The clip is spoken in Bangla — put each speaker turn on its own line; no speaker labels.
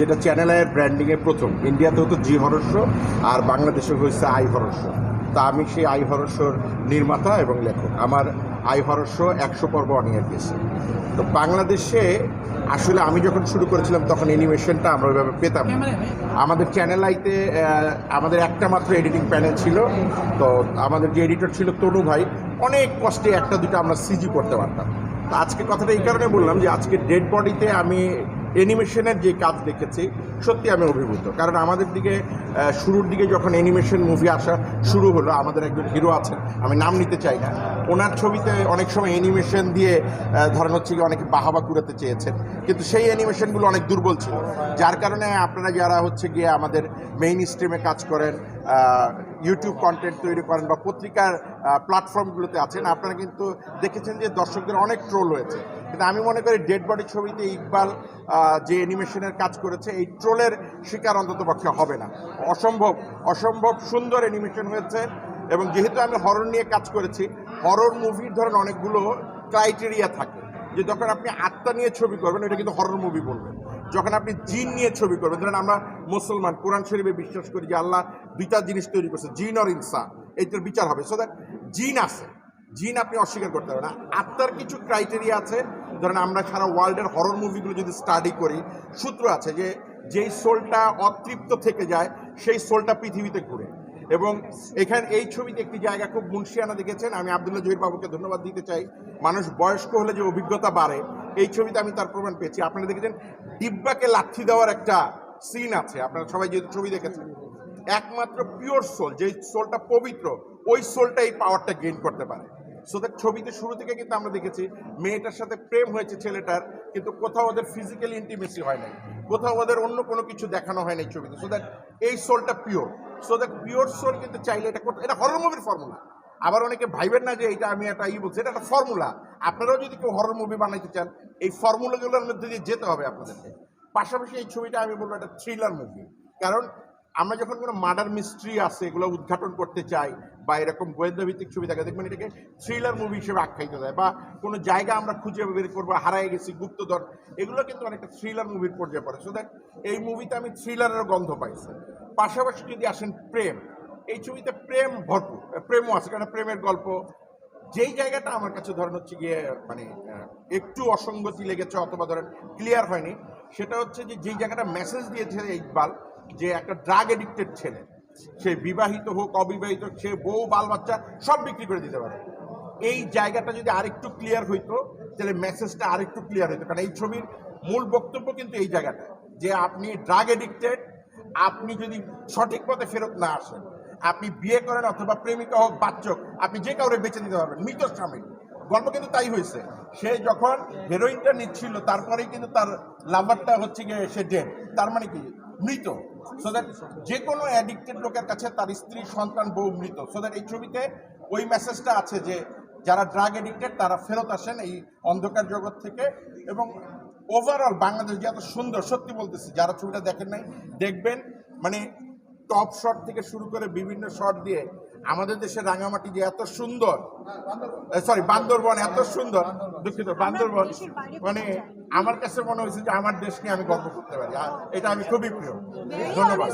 যেটা চ্যানেল আয়ের ব্র্যান্ডিংয়ে প্রথম। ইন্ডিয়াতেও তো জি হরস্য আর বাংলাদেশে হয়েছে আই হরস্য তা আমি সেই আই হরস্যর নির্মাতা এবং লেখক। আমার আই হরস্য একশো পর্ব অনিয়ার গেছে তো বাংলাদেশে আসলে আমি যখন শুরু করেছিলাম তখন অ্যানিমেশনটা আমরা ওইভাবে পেতাম না। আমাদের চ্যানেল আইতে আমাদের একটা মাত্র এডিটিং প্যানেল ছিল। তো আমাদের যে এডিটর ছিল তনু ভাই অনেক কষ্টে একটা দুটো আমরা সিজি করতে পারতাম। তো আজকে কথাটা এই কারণে বললাম যে আজকে ডেড বডিতে আমি অ্যানিমেশনের যে কাজ দেখেছি, সত্যি আমি অভিভূত। কারণ আমাদের দিকে শুরুর দিকে যখন অ্যানিমেশন মুভি আসা শুরু হলো, আমাদের একজন হিরো আছেন, আমি নাম নিতে চাই না, ওনার ছবিতে অনেক সময় অ্যানিমেশন দিয়ে ধরেন হচ্ছে কি অনেকে বাহাবা কুড়াতে চেয়েছেন, কিন্তু সেই অ্যানিমেশনগুলো অনেক দুর্বল ছিল। যার কারণে আপনারা যারা হচ্ছে গিয়ে আমাদের মেইন স্ট্রিমে কাজ করেন ইউটিউব কন্টেন্ট তৈরি করেন বা পত্রিকার প্ল্যাটফর্মগুলোতে আছেন, আপনারা কিন্তু দেখেছেন যে দর্শকদের অনেক ট্রোল হয়েছে। কিন্তু আমি মনে করি ডেড বডি ছবিতে ইকবাল যে অ্যানিমেশনের কাজ করেছে, এই ট্রোলের শিকার অন্তত পক্ষে হবে না। অসম্ভব অসম্ভব সুন্দর অ্যানিমেশন হয়েছে এবং যেহেতু আমি হরর নিয়ে কাজ করেছি হরর মুভির ধরেন অনেকগুলো ক্রাইটেরিয়া থাকে। যে যখন আপনি আত্মা নিয়ে ছবি করবেন, এটা কিন্তু হরর মুভি বলবেন। যখন আপনি জিন নিয়ে ছবি করবেন, ধরেন আমরা মুসলমান, কোরআন শরীফে বিশ্বাস করি যে আল্লাহ দুইটা জিনিস তৈরি করছে, জিন আর ইনসা এইটার বিচার হবে। সো দ্যাট জিন আছে। জিন আপনি অস্বীকার করতে পারবেন না। আত্মার কিছু ক্রাইটেরিয়া আছে ধরেন আমরা সারা ওয়ার্ল্ডের হরর মুভিগুলো যদি স্টাডি করি, সূত্র আছে যে যেই সোলটা অতৃপ্ত থেকে যায়, সেই সোলটা পৃথিবীতে ঘুরে। এবং এখানে এই ছবিতে একটি জায়গা খুব মুন্সিয়ানা দেখেছেন, আমি আবদুল্লাহ জহির বাবুকে ধন্যবাদ দিতে চাই। মানুষ বয়স্ক হলে যে অভিজ্ঞতা বাড়ে, এই ছবিতে আমি তার প্রমাণ পেয়েছি। আপনারা দেখেছেন ডিব্বাকে লাথি দেওয়ার একটা সিন আছে। আপনারা সবাই যেহেতু ছবি দেখেছেন। একমাত্র পিওর সোল যে সোলটা পবিত্র, ওই সোলটা এই পাওয়ারটা গেইন করতে পারে। সো দ্যাট ছবিতে শুরু থেকে কিন্তু আমরা দেখেছি মেয়েটার সাথে প্রেম হয়েছে ছেলেটার, কিন্তু কোথাও ওদের ফিজিক্যাল ইন্টিমেসি হয় নাই। কোথাও ওদের অন্য কোনো কিছু দেখানো হয় না এই ছবিতে। সো দ্যাট এই সোলটা pure so that pure soul কিন্তু চাইলে এটা করতে এটা হরর মুভির ফর্মুলা আবার অনেকে ভাইবেন না যে এটা আমি একটা ই বলছি, এটা একটা ফর্মুলা আপনারাও যদি কেউ হরর মুভি বানাইতে চান, এই ফর্মুলাগুলোর মধ্যে দিয়ে যেতে হবে আপনাদেরকে। পাশাপাশি এই ছবিটা আমি বলব একটা থ্রিলার মুভি কারণ আমরা যখন কোনো মার্ডার মিস্ট্রি আছে, এগুলো উদ্ঘাটন করতে চাই, বা এরকম গোয়েন্দা ভিত্তিক ছবি দেখা, দেখবেন এটাকে থ্রিলার মুভি হিসেবে আখ্যায়িত দেয়, বা কোনো জায়গা আমরা খুঁজে বের করব হারায় গেছি গুপ্তধর এগুলো কিন্তু অনেকটা থ্রিলার মুভির পর্যায়ে পড়ে। সো দ্যাট এই মুভিতে আমি থ্রিলারের গন্ধ পাইছি পাশাপাশি যদি আসেন প্রেম, এই ছবিতে প্রেম ভরপুর প্রেমও আছে কারণ প্রেমের গল্প। যেই জায়গাটা আমার কাছে ধরেন হচ্ছে গিয়ে মানে একটু অসঙ্গতি লেগেছে অথবা ধরেন ক্লিয়ার হয়নি, সেটা হচ্ছে যে যেই জায়গাটা মেসেজ দিয়েছে ইকবাল যে একটা ড্রাগ এডিক্টেড ছেলে, সে বিবাহিত হোক, অবিবাহিত সে বউ, বাল, বাচ্চা সব বিক্রি করে দিতে পারে। এই জায়গাটা যদি আরেকটু ক্লিয়ার হইতো, তাহলে মেসেজটা আরেকটু ক্লিয়ার হইতো। কারণ এই ছবির মূল বক্তব্য কিন্তু এই জায়গাটা, যে আপনি ড্রাগ এডিক্টেড আপনি যদি সঠিক পথে ফেরত না আসেন, আপনি বিয়ে করেন অথবা প্রেমিকা হোক বাচ্চক আপনি যে কাউরে বেঁচে দিতে পারবেন, মৃত স্বামী। গল্প কিন্তু তাই হয়েছে, সে যখন হেরোইনটা নিচ্ছিল, তারপরেই কিন্তু তার লাভারটা হচ্ছে গিয়ে সে ডেট তার মানে কি? মৃত। সো দ্যাট যে কোনো অ্যাডিক্টেড লোকের কাছে তার স্ত্রী, সন্তান, বউ মৃত। সো দ্যাট এই ছবিতে ওই মেসেজটা আছে যে যারা ড্রাগ এডিক্টেড তারা ফেরত আসেন এই অন্ধকার জগৎ থেকে। এবং ওভারঅল বাংলাদেশ যে এত সুন্দর, সত্যি বলতেছি, যারা ছবিটা দেখেন নাই, দেখবেন। মানে টপ শট থেকে শুরু করে বিভিন্ন শট দিয়ে আমাদের দেশের রাঙামাটি যে এত সুন্দর সরি বান্দরবন এত সুন্দর দুঃখিত বান্দরবন মানে আমার কাছে মনে হয়েছে যে আমার দেশকে আমি গর্ব করতে পারি। এটা আমি খুবই প্রিয়। ধন্যবাদ।